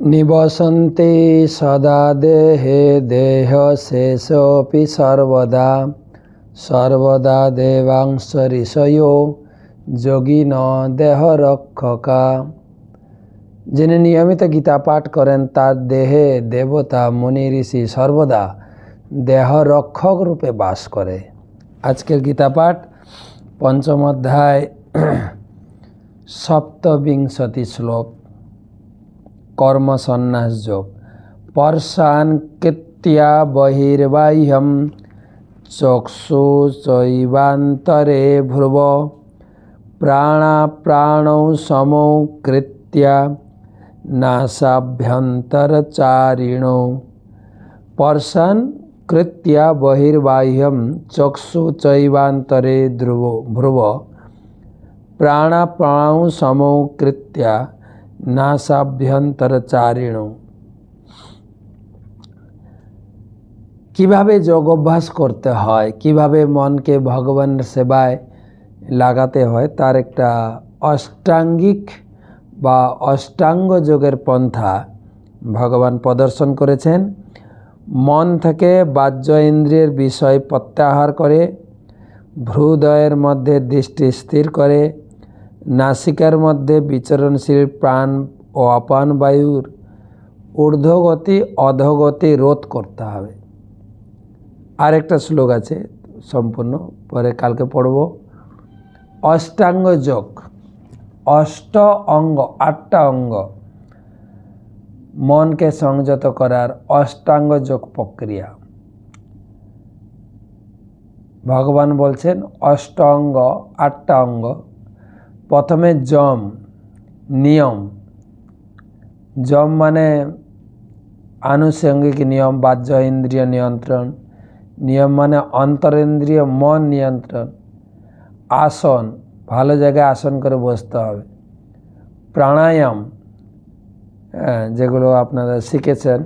নিবসন্তে সদা দেহে দেহ শেষোপি সর্বদা সর্বদা দেবাংশ ঋষয়ো যোগিন দেহ রক্ষকা যিনি নিয়মিত গীতা পাঠ করেন তার দেহে দেবতা মুনি ঋষি সর্বদা দেহ রক্ষক রূপে বাস করে আজকের গীতা পাঠ পঞ্চম অধ্যায় সপ্তবিংশতি শ্লোক কর্ম সন্ন্যাস যোগ পর্ষান কৃত্যা বহির্বাহ্যম চক্ষু চৈবান্তরে ভ্রুব প্রাণা প্রাণৌ সমৌ কৃত্যা নাসাভ্যন্তরচারিণৌ পর্ষান কৃত্যা বহির্বাহ্যম চক্ষু চৈবান্তরে ধ্রুব ভ্রুব প্রাণাপ্রাণৌ সমৌ কৃত্যা নাসাভ্যন্তরচারিণ। কীভাবে যোগ অভ্যাস করতে হয়, কীভাবে মনকে ভগবানের সেবায় লাগাতে হয়, তার একটা অষ্টাঙ্গিক বা অষ্টাঙ্গ যোগের পন্থা ভগবান প্রদর্শন করেছেন। মন থেকে বাহ্য ইন্দ্রিয়ের বিষয় প্রত্যাহার করে, ভ্রুদয়ের মধ্যে দৃষ্টি স্থির করে নাসিকার মধ্যে বিচরণশীল প্রাণ ও অপান বায়ুর ঊর্ধ্বগতি, অধগতি রোধ করতে হবে। আরেকটা শ্লোক আছে, সম্পূর্ণ, পরে কালকে পড়ব। অষ্টাঙ্গ যোগ, অষ্ট অঙ্গ, আটটা অঙ্গ, মনকে সংযত করার অষ্টাঙ্গ যোগ প্রক্রিয়া। ভগবান বলছেন, অষ্ট অঙ্গ, আটটা অঙ্গ প্রথমে জম নিয়ম। জম মানে আনুষঙ্গিক নিয়ম, বাহ্য ইন্দ্রিয় নিয়ন্ত্রণ। নিয়ম মানে অন্তরেন্দ্রিয় মন নিয়ন্ত্রণ। আসন, ভালো জায়গায় আসন করে বসতে হবে। প্রাণায়াম হ্যাঁ যেগুলো আপনারা শিখেছেন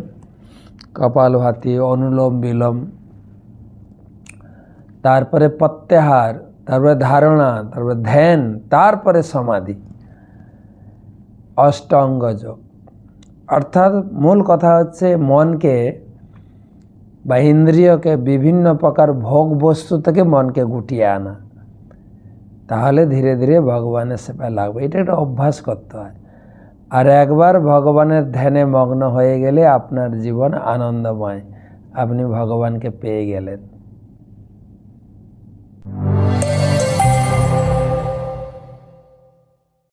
কপালভাতি অনুলোম, বিলোম। তারপরে প্রত্যাহার তারপরে ধারণা, তারপরে ধ্যান, তারপরে সমাধি। অষ্টাঙ্গ যোগ অর্থাৎ মূল কথা হচ্ছে মনকে বা ইন্দ্রিয়কে বিভিন্ন প্রকার ভোগ বস্তু থেকে মনকে গুটিয়ে আনা। তাহলে ধীরে ধীরে ভগবানের সেবা লাগবে। এটা একটা অভ্যাস করতে হয়। আর একবার ভগবানের ধ্যানে মগ্ন হয়ে গেলে আপনার জীবন আনন্দময়। আপনি ভগবানকে পেয়ে গেলেন।